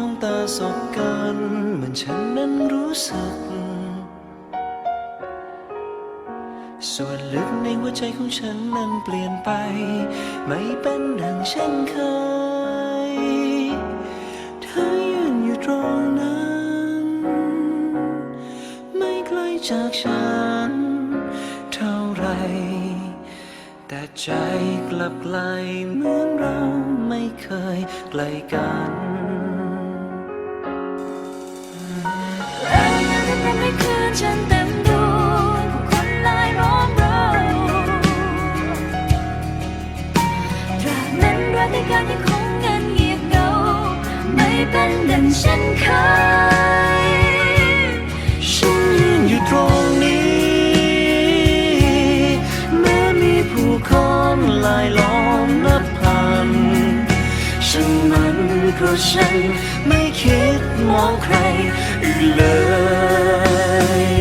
องตาสบกันเหมือนฉันนั้นรู้สึก ส่วนลึกในหัวใจของฉันนั้นเปลี่ยนไป ไม่เป็นดังเช่นเคย เธอยืนอยู่ตรงนั้น ไม่ไกลจากฉัน เท่าไร แต่ใจกลับไกลเหมือนเราไม่เคยไกลกัน ยังจะเป็นไม่คืนฉันเต็มดวงผู้คนลายล้อมเราตราบนั้นรักในการยังคงเงินเงียบเหงาไม่เป็นดังเช่นเคยฉันยืนอยู่ตรงนี้ แม้มีผู้คนลายล้อมนับพันฉันมัน เพราะฉันไม่คิดมองใครอีกเลย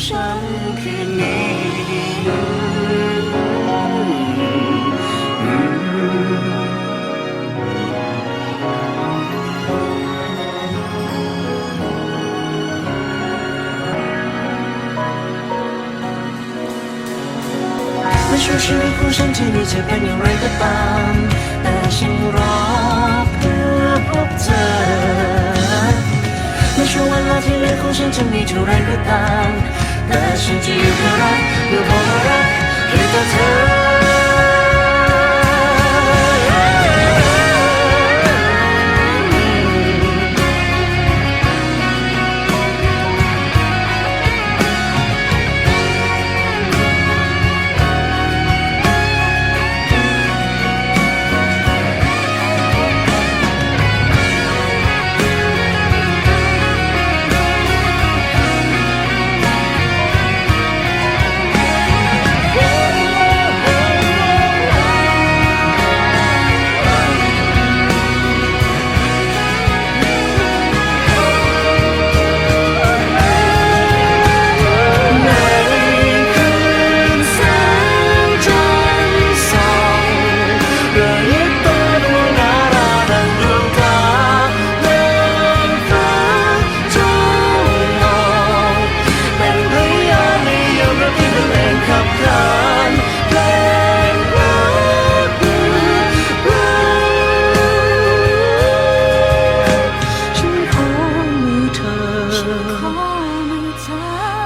ำกับฉันคืนนี้ช่วงชีวิตของฉันที่มีเธอเป็นอย่างไรก็ตาม แต่ฉันรอเพื่อพบเธอในช่วงเวลาที่เหลือของฉันจะมีเท่าไรก็ตาม แต่ฉันจะอยู่เ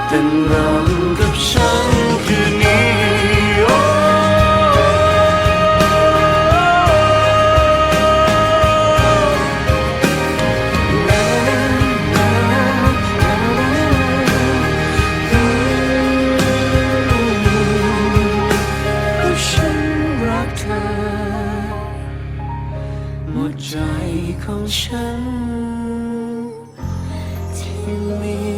เต้รำกับฉันคืนนี้หัวใจของฉันที่มี